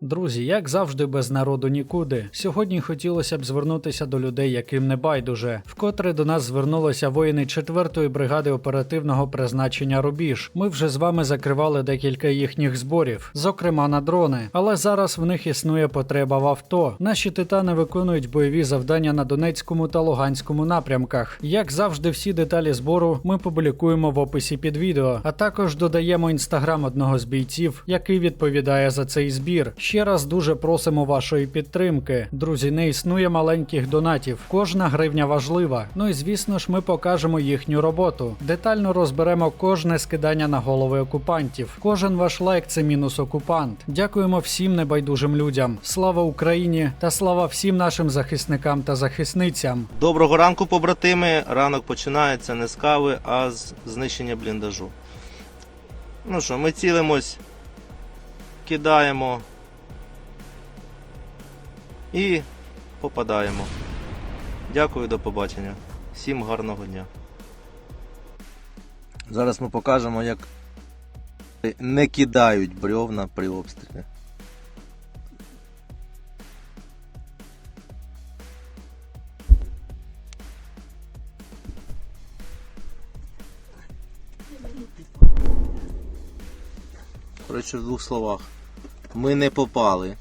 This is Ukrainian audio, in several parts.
Друзі, як завжди, без народу нікуди. Сьогодні хотілося б звернутися до людей, яким не байдуже. Вкотре до нас звернулися воїни 4-ї бригади оперативного призначення Рубіж. Ми вже з вами закривали декілька їхніх зборів, зокрема на дрони. Але зараз в них існує потреба в авто. Наші титани виконують бойові завдання на Донецькому та Луганському напрямках. Як завжди, всі деталі збору ми публікуємо в описі під відео, а також додаємо інстаграм одного з бійців, який відповідає за цей збір. Ще раз дуже просимо вашої підтримки. Друзі, не існує маленьких донатів. Кожна гривня важлива. Ну і звісно ж, ми покажемо їхню роботу. Детально розберемо кожне скидання на голови окупантів. Кожен ваш лайк це мінус окупант. Дякуємо всім небайдужим людям. Слава Україні та слава всім нашим захисникам та захисницям. Доброго ранку, побратими. Ранок починається не з кави, а з знищення бліндажу. Ну що, ми цілимось, кидаємо і попадаємо. Дякую, до побачення. Всім гарного дня. Зараз ми покажемо, як не кидають брьовна при обстрілі. Коротше, в двох словах. Ми не попали.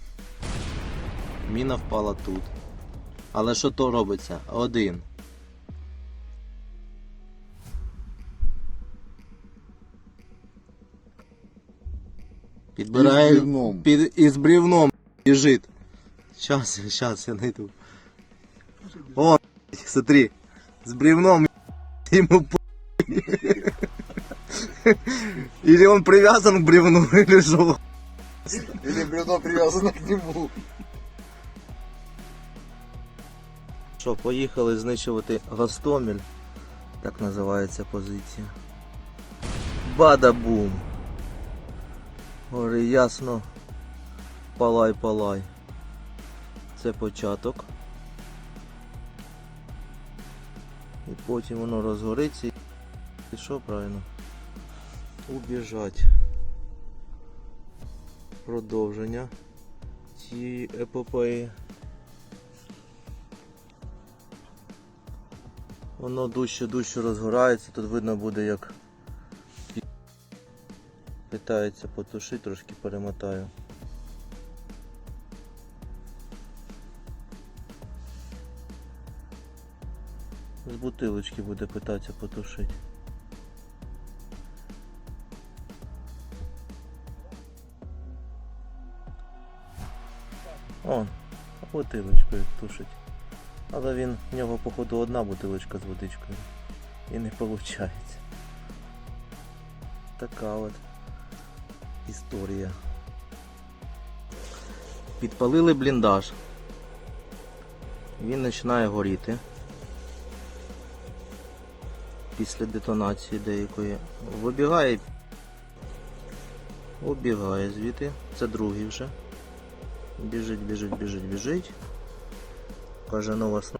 Міна впала тут. Але що то робиться? Один. Підбирає. Із бревном. Під, із бревном біжить. Щас, щас, я найду. О, смотри. З бревном ему по... Или он привязан к бревну, или что? Или бревно привязано к нему. Що, поїхали знищувати Гостомель. Так називається позиція. Бада-бум. Гори ясно. Палай, палай. Це початок. І потім воно розгориться. І що правильно? Убіжать. Продовження цієї епопеї. Воно дужче дужче розгорається, тут видно буде як питається потушити, трошки перемотаю. З бутилочки буде питатися потушити. Он, бутилочкою тушить. Але він, в нього, походу, одна бутилочка з водичкою. І не виходить. Така от історія. Підпалили бліндаж. Він починає горіти. Після детонації деякої. Вибігає. Обігає звідти. Це другий вже. Біжить, біжить, біжить, біжить каже нова сна.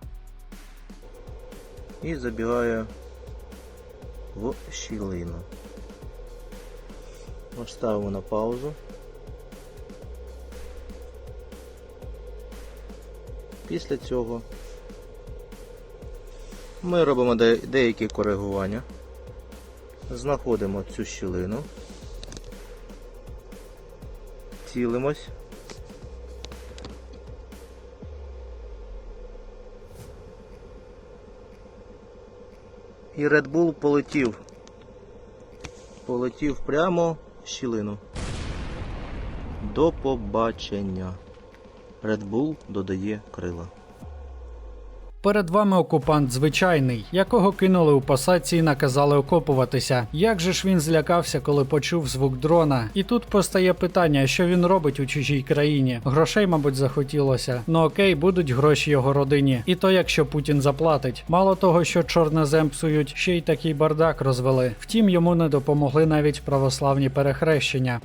І забігає в щілину. Ставимо на паузу. Після цього ми робимо деякі коригування. Знаходимо цю щілину. Цілимось. І Red Bull полетів. Полетів прямо в щілину. До побачення. Red Bull додає крила. Перед вами окупант звичайний, якого кинули у посадці і наказали окопуватися. Як же ж він злякався, коли почув звук дрона? І тут постає питання, що він робить у чужій країні. Грошей, мабуть, захотілося. Ну окей, будуть гроші його родині. І то, якщо Путін заплатить. Мало того, що чорнозем псують, ще й такий бардак розвели. Втім, йому не допомогли навіть православні перехрещення.